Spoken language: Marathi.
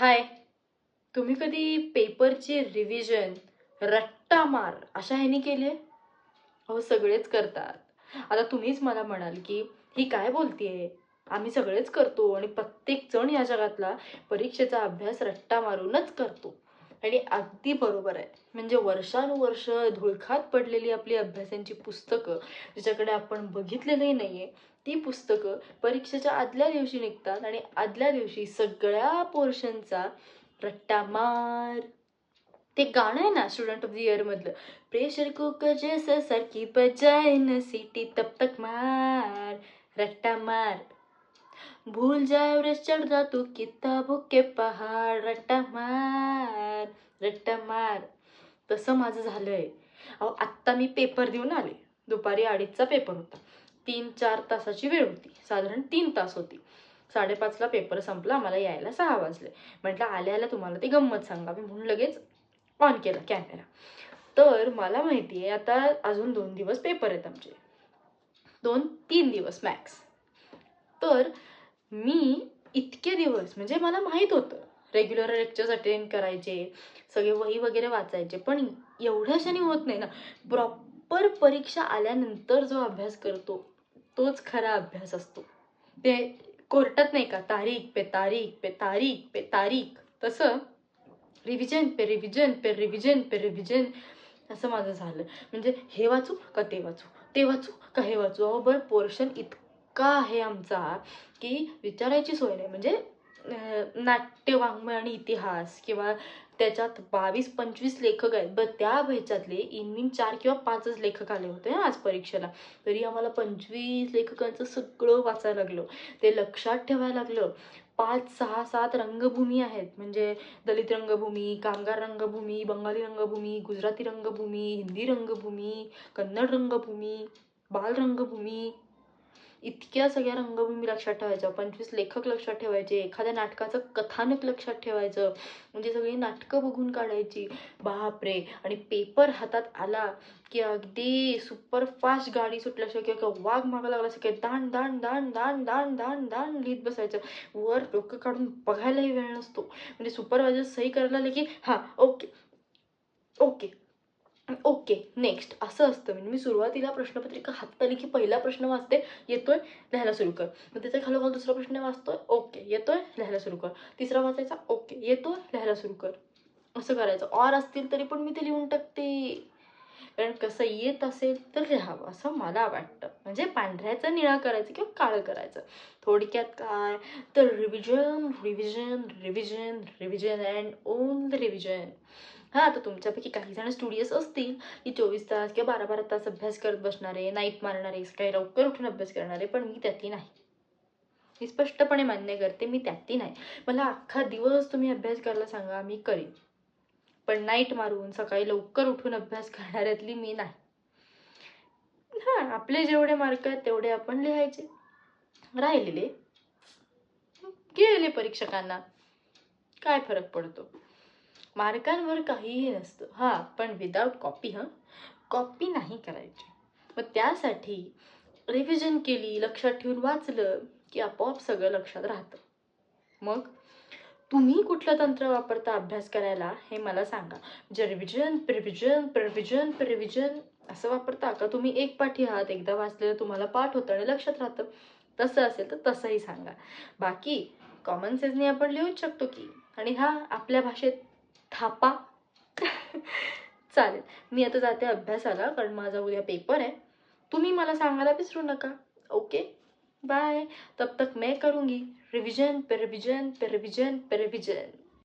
हाय. तुम्ही कधी पेपरचे रिव्हिजन रट्टा मार अशा ह्यानी केले? आहे अहो सगळेच करतात. आता तुम्हीच मला म्हणाल की ही काय बोलतीये? आम्ही सगळेच करतो आणि प्रत्येक जण या जगातला परीक्षेचा अभ्यास रट्टा मारूनच करतो. आणि अगदी बरोबर आहे. म्हणजे वर्षानुवर्ष धुळखात पडलेली आपली अभ्यासांची पुस्तकं ज्याच्याकडे आपण बघितलेलंही नाही आहे ती पुस्तकं परीक्षेच्या आदल्या दिवशी निघतात आणि आदल्या दिवशी सगळ्या पोर्शनचा रट्टा मार ते गाणं आहे ना स्टुडंट ऑफ द इयर मधलं प्रेशर कुकर जैसे सरकी बजाय न सिटी तब तक मार रट्टा मार भूल जाए एवरेस्ट चढ़ जा तू किताबों के पहाड़ रट्टा मार रट्टा मार. तसं माझं झालंय. अहो आत्ता मी पेपर देऊन आले. दुपारी अडीचचा पेपर होता. तीन चार तासाची वेळ होती. साधारण तीन तास होती. साडेपाचला पेपर संपला. आम्हाला यायला सहा वाजले. म्हटलं आल्या तुम्हाला ती गंमत सांगावी म्हणून लगेच ऑन केला कॅमेरा तर मला माहिती आहे आता अजून दोन दिवस पेपर आहेत आमचे. दोन तीन दिवस मॅक्स तर मी इतके दिवस म्हणजे मला माहीत होतं. रेग्युलर लेक्चर्स अटेंड करायचे सगळे वही वगैरे वाचायचे पण एवढ्याशाने होत नाही ना. प्रॉपर परीक्षा आल्यानंतर जो अभ्यास करतो तोच खरा अभ्यास असतो. ते कोर्टात नाही का तारीख पे तारीख पे तारीख पे तारीख तसं रिव्हिजन पे रिव्हिजन पे रिव्हिजन पे रिव्हिजन असं माझं झालं. म्हणजे हे वाचू का ते वाचू? ते वाचू का हे वाचू? अहो बरं पोर्शन इतकं आहे आमचा की विचारायची सोय नाही. म्हणजे नाट्यवाङ्मय नाट्य वाङ्मय आणि इतिहास किंवा त्याच्यात बावीस पंचवीस लेखक आहेत. बरं त्या ह्याच्यातले इनमिन चार किंवा पाचच लेखक आले होते आज परीक्षेला. तरी आम्हाला पंचवीस लेखकांचं सगळं वाचायला लागलं. ते लक्षात ठेवायला लागलं. पाच सहा सात रंगभूमी आहेत. म्हणजे दलित रंगभूमी कामगार रंगभूमी बंगाली रंगभूमी गुजराती रंगभूमी हिंदी रंगभूमी कन्नड रंगभूमी बाल रंगभूमी इतक्या सगळ्या रंगभूमी लक्षात ठेवायच्या पंचवीस लेखक लक्षात ठेवायचे एखाद्या नाटकाचं कथानक लक्षात ठेवायचं. म्हणजे सगळी नाटकं बघून काढायची. बापरे! आणि पेपर हातात आला की अगदी सुपरफास्ट गाडी सुटल्याशिवाय किंवा वाघ मागा लागला सगळे दाण दाण दाण दाण दाण दाण दाण लिहित बसायचं. वर डोकं काढून बघायलाही वेळ नसतो. म्हणजे सुपरवायझर सही करायला आले की हां ओके ओके ओके नेक्स्ट असं असतं. म्हणजे मी सुरुवातीला प्रश्नपत्रिका हातात आली की पहिला प्रश्न वाचते येतोय लिहायला सुरू कर. मग त्याच्या खालोखाल दुसरा प्रश्न वाचतोय? ओके येतोय लिहायला सुरू कर. तिसरा वाचायचा? ओके येतोय लिहायला सुरू कर. असं करायचं. ऑर असतील तरी पण मी ते लिहून टाकते. कारण कसं येत असेल तर लिहावं असं मला वाटतं. म्हणजे पांढऱ्याचं निळा करायचं किंवा काळं करायचं. थोडक्यात काय? तर revision revision revision revision and own revision हां तर तुमच्यापैकी काही जण स्टुडियस असतील की चोवीस तास किंवा बारा बारा तास अभ्यास करत बसणारे नाईट मारणारे काही लवकर उठून अभ्यास करणारे पण मी त्यातली नाही. मी स्पष्टपणे मान्य करते मी त्यातली नाही. मला अख्खा दिवस तुम्ही अभ्यास करायला सांगा मी करेन. पण नाईट मारून सकाळी लवकर उठून अभ्यास करणाऱ्यातली मी नाही. हां आपले जेवढे मार्क आहेत तेवढे आपण लिहायचे. राहिलेले. गेले परीक्षकांना. काय फरक पडतो? मार्कांवर काहीही नसतं. हां पण विदाऊट कॉपी हां? कॉपी नाही करायची. मग त्यासाठी रिव्हिजन केली लक्षात ठेवून वाचलं की आपोआप सगळं लक्षात राहतं. मग तुम्ही कुठलं तंत्र वापरता अभ्यास करायला हे मला सांगा. म्हणजे रिव्हिजन प्रिव्हिजन प्रिव्हिजन प्रिव्हिजन असं वापरता का? तुम्ही एक पाठी आहात एकदा वाचलेलं तुम्हाला पाठ होतं आणि लक्षात राहतं. तसं असेल तर तसंही सांगा. बाकी कॉमन सेन्सने आपण लिहूच शकतो की. आणि हा आपल्या भाषेत थापा. चालेल. मी आता जाते अभ्यासाला कारण माझा उद्या पेपर आहे. तुम्ही मला सांगायला विसरू नका. ओके? बाय. तब तक मैं करूँगी. रिविजन पे रिविजन पे रिविजन पे रिविजन